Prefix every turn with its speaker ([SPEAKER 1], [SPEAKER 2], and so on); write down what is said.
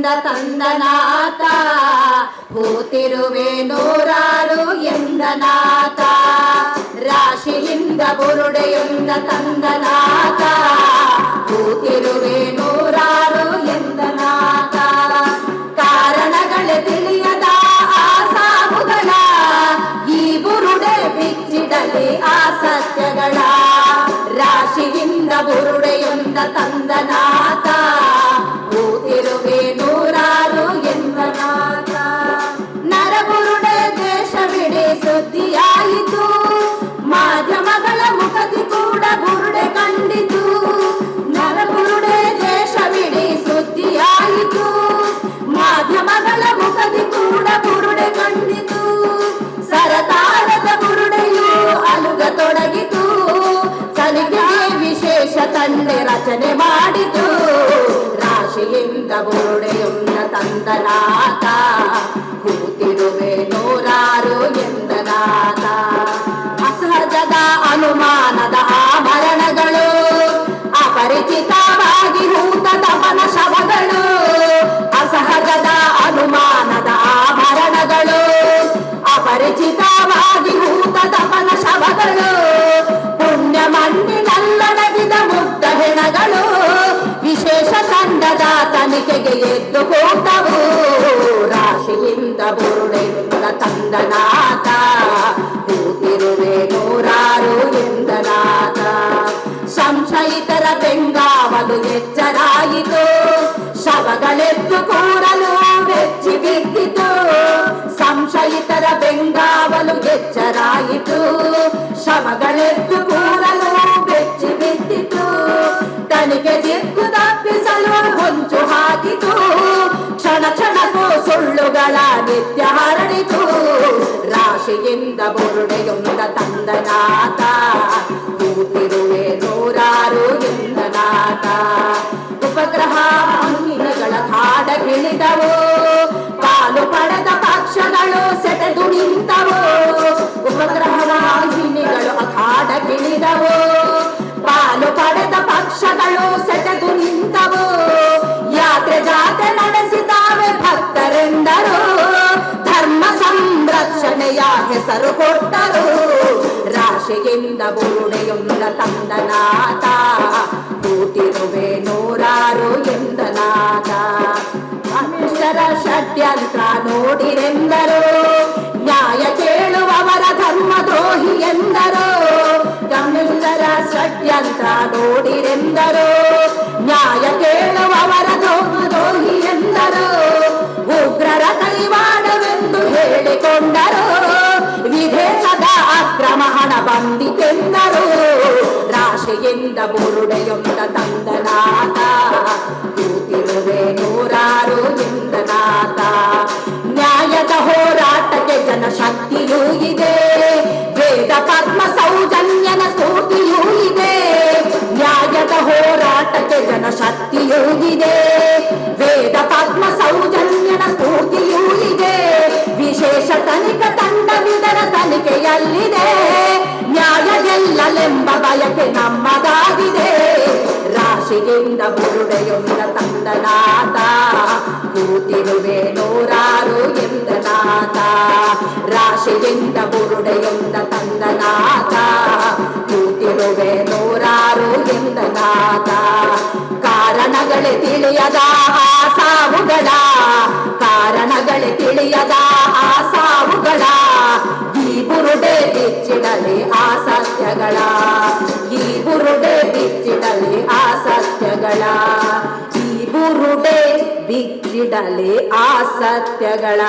[SPEAKER 1] ಎಂದ ತಂದನಾಥ ಕೂತಿರುವೆ ನೂರಾರು ಎಂದನಾಥ ರಾಶಿಯಿಂದ ಬುರುಡೆಯೊಂದ ತಂದನಾಥ ಕೂತಿರುವೆ ತಂದೆ ರಚನೆ ಮಾಡಿದು ರಾಶಿಯಿಂದ ಬುರುಡೆಯುಂದ ತಂದನಾಥ. ಕೂತಿರುವೆ ನೂರಾರು ಎಂದನಾಥ. ಅಸಹಜದ ಅನುಮಾನದ ಆಭರಣಗಳು, ಅಪರಿಚಿತವಾಗಿ ಹೂತ ತಪನ ಶವಗಳು ಅಸಹಜದ ಅನುಮಾನದ ಆಭರಣಗಳು, ಅಪರಿಚಿತವಾಗಿ ಹೂತ ತಪನ ಶವಗಳು ತನಿಖೆಗೆ ಎದ್ದು ಕೂತವು ರಾಶಿಯಿಂದ ಬುರುಡೆಯಿಂದ ತಂದನಾಥ ಕೂತಿರುವೆ ನೂರಾರು ಎಂದನಾಥ ಸಂಶಯಿತರ ಬೆಂಗಾವಲು ಎಚ್ಚರಾಯಿತು ಶವಗಳೆದ್ದು ಕೂರಲು ಬೆಚ್ಚಿ ಬಿದ್ದಿತು ಸಂಶಯಿತರ ಬೆಂಗಾವಲು ಎಚ್ಚರಾಯಿತು ಶವಗಳೆದ್ದು ರಾಶಿಯಿಂದ ಬುರುಡೆಯೊಂದ ತಂದನಾಥ ಕೂತಿರುವೆ ನೂರಾರು ಎಂದನಾಥ ಉಪಗ್ರಹ ಅಂಗಿನಗಳ ಕಾಡ ಗಿಳಿದವು ಪಾಲು ಪಡೆದ ಪಕ್ಷಗಳು ಸೆಟೆದು ನಿಂತವು ಉಪಗ್ರಹ ವಾಹಿನಿಗಳು ಅಖಾಡ ಗಿಳಿದವು ಪಾಲು ಪಡೆದ ಪಕ್ಷಗಳು ಸಂರಕ್ಷಣೆಯ ಹೆಸರು ಕೊಟ್ಟರು ರಾಶಿಯಿಂದ ಬುರುಡೆಯೊಂದ ತಂದನಾಥ ಕೂತಿರುವೆ ನೂರಾರು ಎಂದನಾಥ ಅಕ್ಷರ ಷಡ್ಯಂತ್ರ ನೋಡಿರೆಂದರು ನ್ಯಾಯ ಕೇಳುವವರ ಧರ್ಮ ದ್ರೋಹಿ ಎಂದರು ಕಮ್ಯುನಿಸ್ಟರ ಷಡ್ಯಂತ್ರ ನೋಡಿರೆಂದರು ನ್ಯಾಯ ಕೇಳುವವರ மகன பந்தி தெந்தரோ ராசி எந்த பொருடையொந்த தந்தனா ಬಯಕೆ ನಮ್ಮದಾಗಿದೆ. ರಾಶಿಯಿಂದ ಬುರುಡೆಯೊಂದ ತಂದನಾಥ ಕೂತಿರುವೆ ನೂರಾರು ಎಂದನಾಥ ರಾಶಿಯಿಂದ ಬುರುಡೆಯೊಂದ ತಂದನಾಥ ಕೂತಿರುವೆ ನೂರಾರು ಎಂದನಾಥ ಕಾರಣಗಳೇ ತಿಳಿಯದ ಆ ಸಾವುಗಳ ಕಾರಣಗಳೇ ತಿಳಿಯದ ಆ ಸಾವುಗಳ ಈ ಬುರುಡೆ ಹೆಚ್ಚಿಡಲಿ ಆ ಸತ್ಯಗಳ ಸತ್ಯಗಳ ಈ ಬುರುಡೆ ಬಿಚ್ಚಿಡಲೆ ಆ ಸತ್ಯಗಳ.